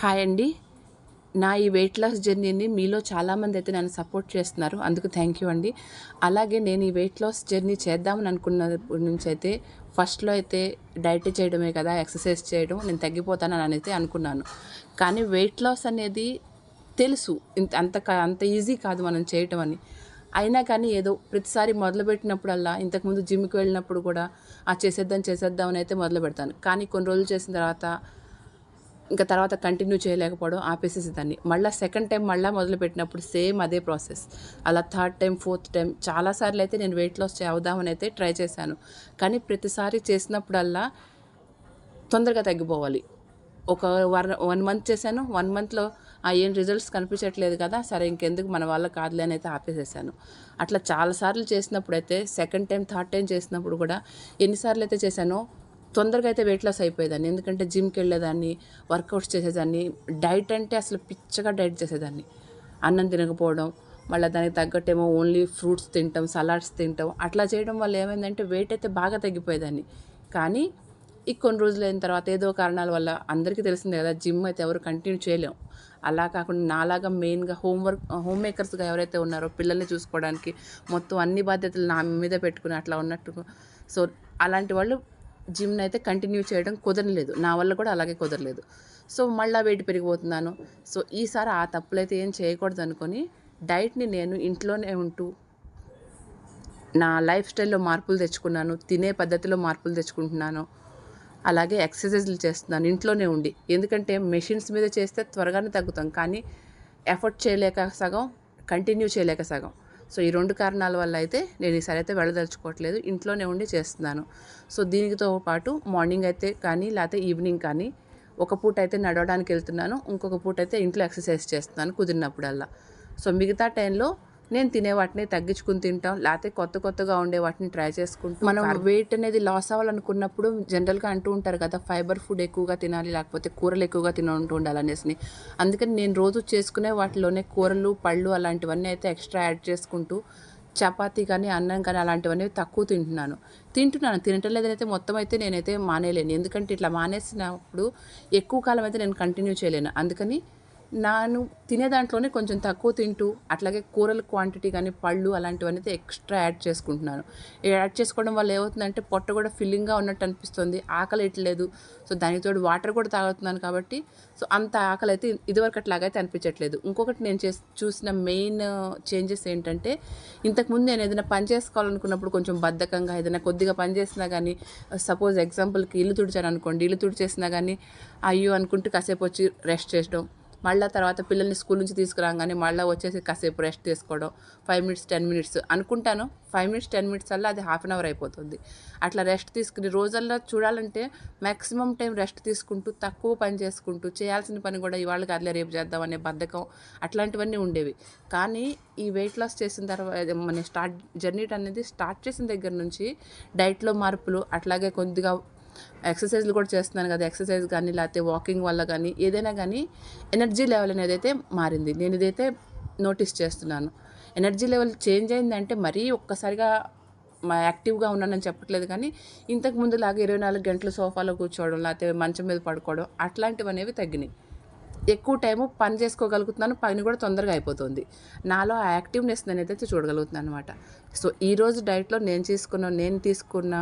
Hi అండి. నా ఈ వెయిట్ లాస్ జర్నీని మీలో చాలామంది అయితే నన్ను సపోర్ట్ చేస్తున్నారు. అందుకు థ్యాంక్ యూ అండి. అలాగే నేను ఈ వెయిట్ లాస్ జర్నీ చేద్దామని అనుకున్నప్పటి నుంచి అయితే ఫస్ట్లో అయితే డైట్ చేయడమే కదా ఎక్సర్సైజ్ చేయడం నేను తగ్గిపోతానని అయితే అనుకున్నాను. కానీ వెయిట్ లాస్ అనేది తెలుసు. ఇంత అంత అంత ఈజీ కాదు మనం చేయటం అని. అయినా కానీ ఏదో ప్రతిసారి మొదలుపెట్టినప్పుడల్లా ఇంతకుముందు జిమ్కి వెళ్ళినప్పుడు కూడా ఆ చేసేద్దాం చేసేద్దాం అని అయితే మొదలు పెడతాను. కానీ కొన్ని రోజులు చేసిన తర్వాత ఇంకా తర్వాత కంటిన్యూ చేయలేకపోవడం ఆపేసేసి దాన్ని. మళ్ళీ సెకండ్ టైం మళ్ళీ మొదలుపెట్టినప్పుడు సేమ్ అదే ప్రాసెస్ అలా థర్డ్ టైం ఫోర్త్ టైం చాలాసార్లు అయితే నేను వెయిట్ లాస్ చేద్దామని అయితే ట్రై చేశాను. కానీ ప్రతిసారి చేసినప్పుడల్లా తొందరగా తగ్గిపోవాలి. ఒక వన్ వన్ మంత్ చేశాను. వన్ మంత్లో ఆ ఏం రిజల్ట్స్ కనిపించట్లేదు కదా సరే ఇంకెందుకు మన వల్ల కాదులే అని అయితే ఆపేసేసాను. అట్లా చాలాసార్లు చేసినప్పుడు అయితే సెకండ్ టైం థర్డ్ టైం చేసినప్పుడు కూడా ఎన్నిసార్లు అయితే చేశానో తొందరగా అయితే వెయిట్ లాస్ అయిపోయేదాన్ని. ఎందుకంటే జిమ్కి వెళ్ళేదాన్ని వర్కౌట్స్ చేసేదాన్ని డైట్ అంటే అసలు పిచ్చగా డైట్ చేసేదాన్ని. అన్నం తినకపోవడం మళ్ళీ దానికి తగ్గట్టేమో ఓన్లీ ఫ్రూట్స్ తింటాం సలాడ్స్ తింటాం. అట్లా చేయడం వల్ల ఏమైందంటే వెయిట్ అయితే బాగా తగ్గిపోయేదాన్ని. కానీ ఈ కొన్ని రోజులు అయిన తర్వాత ఏదో కారణాల వల్ల అందరికీ తెలిసిందే కదా జిమ్ అయితే ఎవరు కంటిన్యూ చేయలేం. అలా కాకుండా నాలాగా మెయిన్గా హోంవర్క్ హోమ్ మేకర్స్గా ఎవరైతే ఉన్నారో పిల్లల్ని చూసుకోవడానికి మొత్తం అన్ని బాధ్యతలు నా మీద పెట్టుకుని అట్లా ఉన్నట్టు సో అలాంటి వాళ్ళు జిమ్ని అయితే కంటిన్యూ చేయడం కుదరలేదు. నా వల్ల కూడా అలాగే కుదరలేదు. సో మళ్ళీ వెయిట్ పెరిగిపోతున్నాను. సో ఈసారి ఆ తప్పులైతే ఏం చేయకూడదు అనుకొని డైట్ని నేను ఇంట్లోనే ఉంటూ నా లైఫ్ స్టైల్లో మార్పులు తెచ్చుకున్నాను. తినే పద్ధతిలో మార్పులు తెచ్చుకుంటున్నాను. అలాగే ఎక్సర్సైజ్లు చేస్తున్నాను. ఇంట్లోనే ఉండి. ఎందుకంటే మెషిన్స్ మీద చేస్తే త్వరగానే తగ్గుతాం. కానీ ఎఫర్ట్ చేయలేక సగం కంటిన్యూ చేయలేక సగం. సో ఈ రెండు కారణాల వల్ల అయితే నేను ఈసారి అయితే వెళ్ళదలుచుకోవట్లేదు. ఇంట్లోనే ఉండి చేస్తున్నాను. సో దీనితో పాటు మార్నింగ్ అయితే కానీ లేకపోతే ఈవినింగ్ కానీ ఒక పూట అయితే నడవడానికి వెళ్తున్నాను. ఇంకొక పూట అయితే ఇంట్లో ఎక్సర్సైజ్ చేస్తున్నాను కుదిరినప్పుడల్లా. సో మిగతా టైంలో నేను తినే వాటిని తగ్గించుకుని తింటాం. లేకపోతే కొత్త కొత్తగా ఉండే వాటిని ట్రై చేసుకుంటాం మనం వెయిట్ అనేది లాస్ అవ్వాలనుకున్నప్పుడు జనరల్గా అంటూ ఉంటారు కదా ఫైబర్ ఫుడ్ ఎక్కువగా తినాలి లేకపోతే కూరలు ఎక్కువగా తినంటూ ఉండాలి అనేసి అందుకని నేను రోజు చేసుకునే వాటిలోనే కూరలు పళ్ళు అలాంటివన్నీ అయితే ఎక్స్ట్రా యాడ్ చేసుకుంటూ చపాతీ కానీ అన్నం కానీ అలాంటివన్నీ తక్కువ తింటున్నాను. తింటున్నాను. తినటం లేదైతే మొత్తం అయితే నేనైతే మానేయలేను. ఎందుకంటే ఇట్లా మానేసినప్పుడు ఎక్కువ కాలం అయితే నేను కంటిన్యూ చేయలేను. అందుకని నాను తినే దాంట్లోనే కొంచెం తక్కువ తింటూ అట్లాగే కూరల క్వాంటిటీ కానీ పళ్ళు అలాంటివన్నీ అయితే ఎక్స్ట్రా యాడ్ చేసుకుంటున్నాను. యాడ్ చేసుకోవడం వల్ల ఏమవుతుందంటే పొట్ట కూడా ఫిల్లింగ్గా ఉన్నట్టు అనిపిస్తుంది. ఆకలి ఇట్లేదు సో దానికి తోడు వాటర్ కూడా తాగుతున్నాను కాబట్టి సో అంత ఆకలి అయితే ఇదివరకు అట్లాగైతే అనిపించట్లేదు. ఇంకొకటి నేను చేసి చూసిన మెయిన్ చేంజెస్ ఏంటంటే ఇంతకుముందు నేను ఏదైనా పని చేసుకోవాలనుకున్నప్పుడు కొంచెం బద్ధకంగా ఏదైనా కొద్దిగా పని చేసినా కానీ సపోజ్ ఎగ్జాంపుల్కి ఇల్లు తుడిచాను అనుకోండి ఇల్లు తుడిచేసినా కానీ అయ్యో అనుకుంటూ కాసేపు వచ్చి రెస్ట్ చేయడం మళ్ళీ తర్వాత పిల్లల్ని స్కూల్ నుంచి తీసుకురాగానే మళ్ళీ వచ్చేసి కాసేపు రెస్ట్ తీసుకోవడం ఫైవ్ మినిట్స్ టెన్ మినిట్స్ అనుకుంటాను. ఫైవ్ మినిట్స్ టెన్ మినిట్స్ వల్ల అది హాఫ్ అన్ అవర్ అయిపోతుంది. అట్లా రెస్ట్ తీసుకుని రోజల్లో చూడాలంటే మ్యాక్సిమం టైం రెస్ట్ తీసుకుంటూ తక్కువ పని చేసుకుంటూ చేయాల్సిన పని కూడా ఇవాళ కాదులే రేపు చేద్దాం అనే బద్ధకం అట్లాంటివన్నీ ఉండేవి. కానీ ఈ వెయిట్ లాస్ చేసిన తర్వాత మన స్టార్ట్ జర్నీ అనేది స్టార్ట్ చేసిన దగ్గర నుంచి డైట్లో మార్పులు అట్లాగే కొద్దిగా ఎక్సర్సైజ్లు కూడా చేస్తున్నాను కదా ఎక్సర్సైజ్ కానీ లేకపోతే వాకింగ్ వల్ల కానీ ఏదైనా కానీ ఎనర్జీ లెవెల్ అనేది అయితే మారింది. నేను ఇదైతే నోటీస్ చేస్తున్నాను. ఎనర్జీ లెవెల్ చేంజ్ అయిందంటే మరీ ఒక్కసారిగా మా యాక్టివ్గా ఉన్నానని చెప్పట్లేదు కానీ ఇంతకు ముందులాగా ఇరవై నాలుగు గంటలు సోఫాలో కూర్చోవడం లేకపోతే మంచం మీద పడుకోవడం అట్లాంటివి అనేవి తగ్గినాయి. ఎక్కువ టైము పని చేసుకోగలుగుతున్నాను పని కూడా తొందరగా అయిపోతుంది. నాలో ఆ యాక్టివ్నెస్ నేను అయితే చూడగలుగుతున్నాను అనమాట సో ఈరోజు డైట్లో నేను తీసుకున్న నేను తీసుకున్న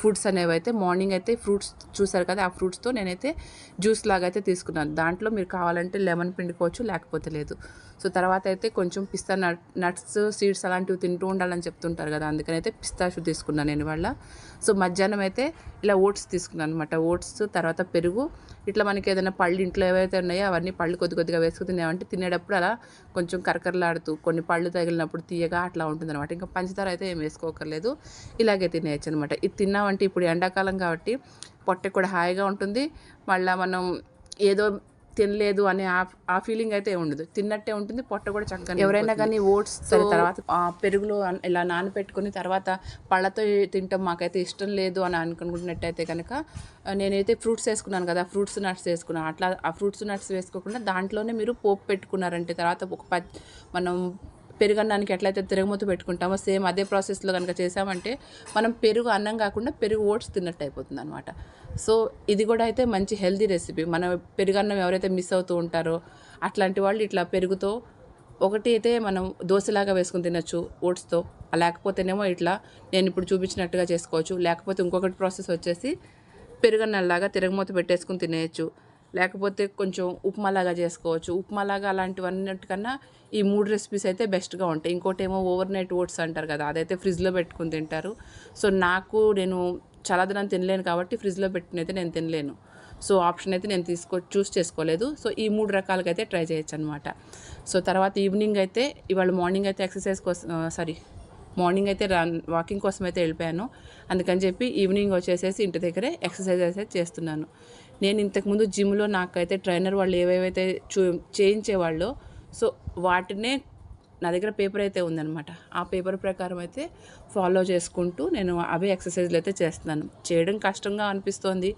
ఫ్రూట్స్ అనేవి అయితే మార్నింగ్ అయితే ఫ్రూట్స్ చూసారు కదా ఆ ఫ్రూట్స్తో నేనైతే జ్యూస్ లాగా అయితే తీసుకున్నాను. దాంట్లో మీరు కావాలంటే లెమన్ పిండుకోవచ్చు లేకపోతే లేదు. సో తర్వాత అయితే కొంచెం పిస్తా నట్ నట్స్ సీడ్స్ అలాంటివి తింటూ ఉండాలని చెప్తుంటారు కదా అందుకని అయితే పిస్తాషు తీసుకున్నాను నేను వాళ్ళ సో మధ్యాహ్నం అయితే ఇలా ఓట్స్ తీసుకున్నాను అనమాట ఓట్స్ తర్వాత పెరుగు ఇట్లా మనకి ఏదైనా పళ్ళు ఇంట్లో ఏవైతే ఉన్నాయో అవన్నీ పళ్ళు కొద్ది కొద్దిగా వేసుకుని తినేవంటే తినేటప్పుడు అలా కొంచెం కరకరలాడుతూ కొన్ని పళ్ళు తగిలినప్పుడు తీయగా అట్లా ఉంటుంది అనమాట ఇంకా పంచదార అయితే ఏం వేసుకోకర్లేదు ఇలాగే తినేయచ్చు అనమాట ఇది తిన్నామంటే ఇప్పుడు ఎండాకాలం కాబట్టి పొట్ట కూడా హాయిగా ఉంటుంది. మళ్ళీ మనం ఏదో తినలేదు అనే ఆ ఫీలింగ్ అయితే ఉండదు. తిన్నట్టే ఉంటుంది పొట్ట కూడా చక్కగా ఎవరైనా కానీ ఓట్స్ తర్వాత పెరుగులో ఇలా నానబెట్టుకుని తర్వాత పళ్ళతో తింటాం మాకైతే ఇష్టం లేదు అని అనుకున్నట్టయితే కనుక నేనైతే ఫ్రూట్స్ వేసుకున్నాను కదా ఫ్రూట్స్ నట్స్ వేసుకున్నాను. అట్లా ఆ ఫ్రూట్స్ నట్స్ వేసుకోకుండా దాంట్లోనే మీరు పోపు పెట్టుకున్నారంటే తర్వాత ఒక మనం పెరుగన్నానికి ఎట్లయితే తిరగమూత పెట్టుకుంటామో సేమ్ అదే ప్రాసెస్లో కనుక చేసామంటే మనం పెరుగు అన్నం కాకుండా పెరుగు ఓట్స్ తిన్నట్టు అయిపోతుంది అనమాట సో ఇది కూడా అయితే మంచి హెల్తీ రెసిపీ. మన పెరుగన్నం ఎవరైతే మిస్ అవుతూ ఉంటారో అట్లాంటి వాళ్ళు ఇట్లా పెరుగుతో ఒకటి అయితే మనం దోశలాగా వేసుకుని తినచ్చు ఓట్స్తో. లేకపోతేనేమో ఇట్లా నేను ఇప్పుడు చూపించినట్టుగా చేసుకోవచ్చు. లేకపోతే ఇంకొకటి ప్రాసెస్ వచ్చేసి పెరుగన్నలాగా తిరగమూత పెట్టేసుకుని తినేయచ్చు. లేకపోతే కొంచెం ఉప్మాలాగా చేసుకోవచ్చు. ఉప్మాలాగా అలాంటివన్నిటికన్నా ఈ మూడు రెసిపీస్ అయితే బెస్ట్గా ఉంటాయి. ఇంకోటి ఏమో ఓవర్ నైట్ ఓట్స్ అంటారు కదా అదైతే ఫ్రిడ్జ్లో పెట్టుకుని తింటారు. సో నాకు నేను చాలా దినం తినలేను కాబట్టి ఫ్రిడ్జ్లో పెట్టినైతే నేను తినలేను. సో ఆప్షన్ అయితే నేను తీసుకో చూస్ చేసుకోలేదు. సో ఈ మూడు రకాలుగా అయితే ట్రై చేయొచ్చు అనమాట సో తర్వాత ఈవినింగ్ అయితే ఇవాళ మార్నింగ్ అయితే ఎక్సర్సైజ్ కోసం సారీ మార్నింగ్ అయితే రన్ వాకింగ్ కోసం అయితే వెళ్ళిపోయాను. అందుకని చెప్పి ఈవినింగ్ వచ్చేసేసి ఇంటి దగ్గరే ఎక్సర్సైజ్ అయితే చేస్తున్నాను. నేను ఇంతకుముందు జిమ్లో నాకైతే ట్రైనర్ వాళ్ళు ఏవేవైతే చూ చేయించేవాళ్ళో సో వాటినే నా దగ్గర పేపర్ అయితే ఉందన్నమాట. ఆ పేపర్ ప్రకారం అయితే ఫాలో చేసుకుంటూ నేను అవే ఎక్సర్సైజ్లు అయితే చేస్తున్నాను. చేయడం కష్టంగా అనిపిస్తోంది.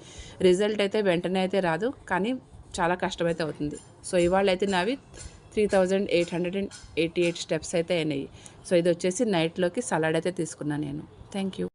రిజల్ట్ అయితే వెంటనే అయితే రాదు కానీ చాలా కష్టమైతే అవుతుంది. సో ఇవాళ అయితే నావి three thousand eight hundred and eighty eight steps అయితే అయినాయి. సో ఇది వచ్చేసి నైట్లోకి సలాడ్ అయితే తీసుకున్నాను నేను. Thank you.